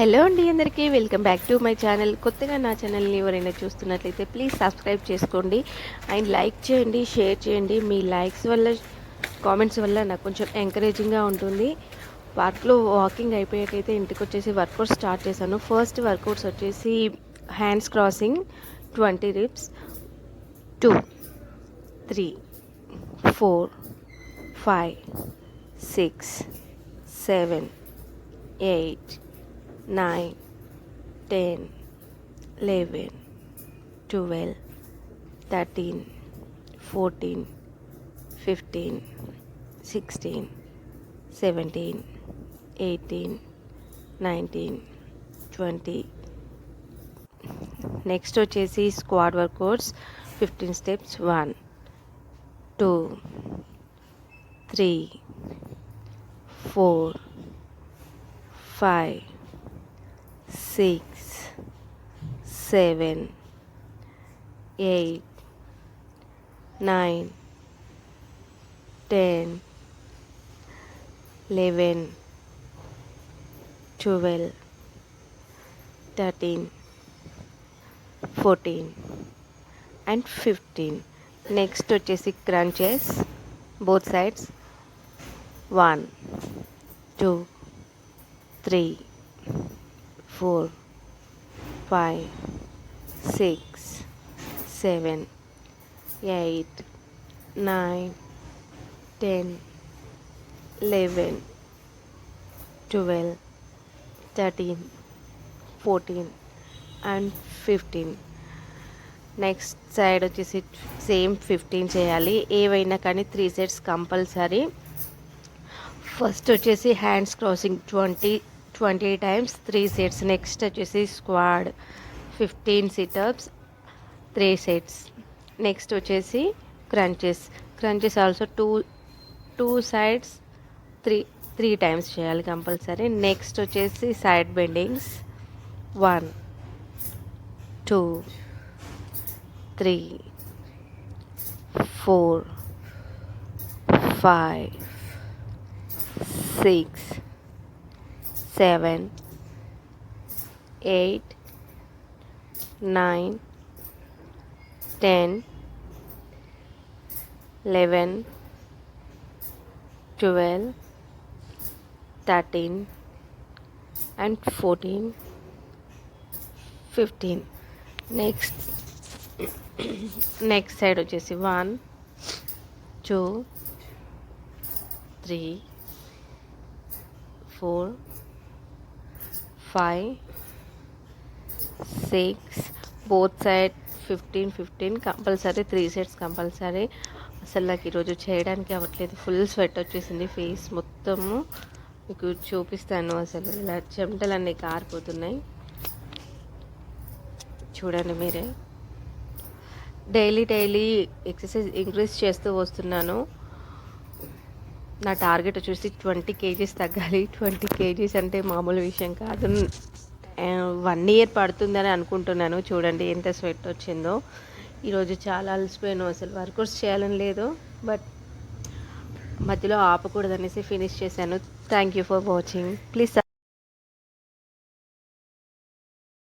Hello అండి అందరికీ welcome back to my channel. కొత్తగా నా ఛానల్ని ఎవరైనా చూస్తున్నట్లయితే ప్లీజ్ సబ్స్క్రైబ్ చేసుకోండి. అండ్ లైక్ చేయండి షేర్ చేయండి. మీ లైక్స్ వల్ల కామెంట్స్ వల్ల నాకు కొంచెం ఎంకరేజింగ్గా ఉంటుంది. పార్క్లో వాకింగ్ అయిపోయాకైతే ఇంటికి వచ్చేసి వర్కౌట్ స్టార్ట్ చేశాను. ఫస్ట్ వర్కౌట్స్ వచ్చేసి hands crossing twenty reps two three four five six seven eight nine, ten, eleven, twelve, thirteen, fourteen, fifteen, sixteen, seventeen, eighteen, nineteen, twenty next వచ్చేసి squat workouts fifteen steps one two three four five six seven eight nine ten eleven twelve thirteen fourteen and fifteen next వచ్చేసి crunches both sides one two three Four five six seven eight nine ten eleven twelve thirteen fourteen and fifteen next side వచ్చేసి same fifteen చేయాలి. ఏవైనా కానీ three sets compulsory. First వచ్చేసి hands crossing twenty twenty times three sets. Next వచ్చేసి squad fifteen situps three sets. Next వచ్చేసి crunches. Crunches also two two sides three three times చేయాలి compulsory. Next వచ్చేసి side bendings. One two three four five six seven eight nine ten eleven twelve thirteen and fourteen fifteen next next side వచ్చేసి one two three four five six both side fifteen fifteen compulsory three sets compulsory అసలు నాకు ఈరోజు చేయడానికి అవ్వట్లేదు. Full sweat వచ్చేసింది face మొత్తము మీకు చూపిస్తాను అసలు. ఇలా చెమటలన్నీ కారిపోతున్నాయి. చూడండి మీరే. డైలీ డైలీ ఎక్సర్సైజ్ ఇంక్రీజ్ చేస్తూ వస్తున్నాను. నా టార్గెట్ వచ్చేసి ట్వంటీ కేజీస్ తగ్గాలి. ట్వంటీ కేజీస్ అంటే మామూలు విషయం కాదు. వన్ ఇయర్ పడుతుందని అనుకుంటున్నాను. చూడండి ఎంత స్వెట్ వచ్చిందో. ఈరోజు చాలా అలసిపోయాను. అసలు వర్కౌట్స్ చేయాలని లేదు. బట్ మధ్యలో ఆపకూడదనేసి ఫినిష్ చేశాను. Thank you for watching. Please